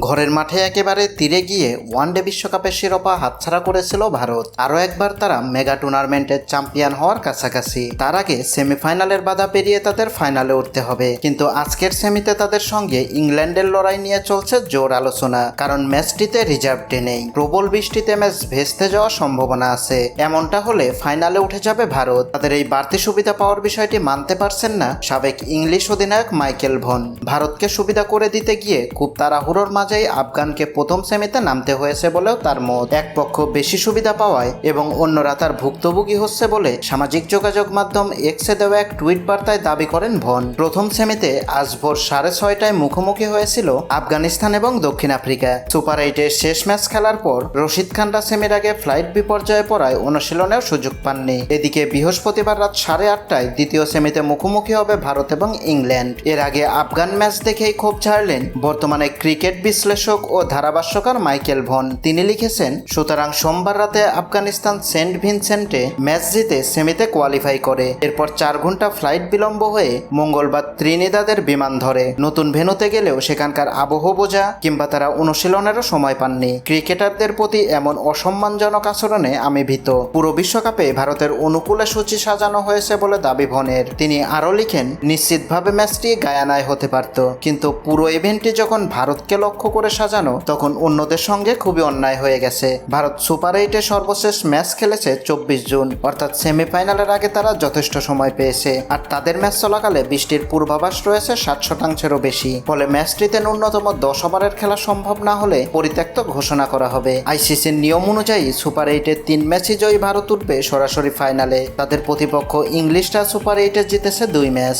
ঘরের মাঠে একেবারে তীরে গিয়ে ওয়ানডে বিশ্বকাপের শিরোপা হাতছাড়া করেছিল ভারত। আরও একবার তারা মেগা টুর্নামেন্টের চ্যাম্পিয়ন হওয়ার কাছাকাছি। তার আগে সেমিফাইনালের বাধা পেরিয়ে তাদের ফাইনালে উঠতে হবে। কিন্তু আজকের সেমিতে তাদের সঙ্গে ইংল্যান্ডের লড়াই নিয়ে চলছে জোর আলোচনা। কারণ ম্যাচটিতে রিজার্ভ ডে নেই। প্রবল বৃষ্টিতে ম্যাচ ভেস্তে যাওয়ার সম্ভাবনা আছে। এমনটা হলে ফাইনালে উঠে যাবে ভারত। তাদের এই বাড়তি সুবিধা পাওয়ার বিষয়টি মানতে পারছেন না সাবেক ইংলিশ অধিনায়ক মাইকেল ভন। ভারতকে সুবিধা করে দিতে গিয়ে খুব তাড়াহুড়োর মাঝেই আফগানকে প্রথম সেমিতে নামতে হয়েছে বলেও তার মত। এক পক্ষ বেশি সুবিধা পাওয়ায় এবং অন্যরা তার ভুক্তভোগী হচ্ছে বলে সামাজিক যোগাযোগ মাধ্যম এক্সে দেওয়া এক টুইট বার্তায় দাবি করেন ভন। প্রথম সেমিতে আজ ভোর সাড়ে ছয়টায় মুখোমুখি হয়েছিল আফগানিস্তান এবং দক্ষিণ আফ্রিকা। সুপার এইটের শেষ ম্যাচ খেলার পর রশিদ খানরা সেমির আগে ফ্লাইট বিপর্যয়ে পড়ায় অনুশীলনেও সুযোগ পাননি। এদিকে বৃহস্পতিবার রাত সাড়ে আটটায় দ্বিতীয় সেমিতে মুখোমুখি হবে ভারত এবং ইংল্যান্ড। এর আগে আফগান ম্যাচ দেখেই ক্ষোভ ছাড়লেন বর্তমানে ক্রিকেট বিশ্লেষক ও ধারাভাষ্যকার মাইকেল ভন। তিনি লিখেছেন, সুতরাং সোমবার রাতে আফগানিস্তান সেন্ট ভিনসেন্টে ম্যাচ জিতে সেমিতে কোয়ালিফাই করে। এরপর চার ঘণ্টা ফ্লাইট বিলম্ব হয়ে মঙ্গলবার ত্রিনিদাদের বিমান ধরে। নতুন ভেনুতে গেলেও সেখানকার আবহ বোঝা কিংবা তারা অনুশীলনেরও সময় পাননি। ক্রিকেটারদের প্রতি এমন অসম্মানজনক আচরণে আমি ভীত। পুরো বিশ্বকাপে ভারতের অনুকূলে সূচি সাজানো হয়েছে বলে দাবি ভনের। তিনি আরও লিখেন, নিশ্চিতভাবে ম্যাচটি গায়ানায় হতে পারত। কিন্তু পুরো ইভেন্টটি যখন ভারতকে লক্ষ্য করে সাজানো, তখন অন্যদের সঙ্গে খুবই অন্যায় হয়ে গেছে। ভারত সুপার এইটে সর্বশেষ ম্যাচ খেলেছে চব্বিশ জুন। অর্থাৎ সেমিফাইনালের আগে তারা যথেষ্ট সময় পেয়েছে। আর তাদের ম্যাচ চলাকালে বৃষ্টির পূর্বাভাস রয়েছে ষাট শতাংশেরও বেশি। ফলে ম্যাচটিতে ন্যূনতম দশ ওভারের খেলা সম্ভব না হলে পরিত্যক্ত ঘোষণা করা হবে। আইসিসির নিয়ম অনুযায়ী সুপার এইটের তিন ম্যাচই জয়ী ভারত উঠবে সরাসরি ফাইনালে। তাদের প্রতিপক্ষ ইংলিশরা সুপার এইটে জিতেছে দুই ম্যাচ।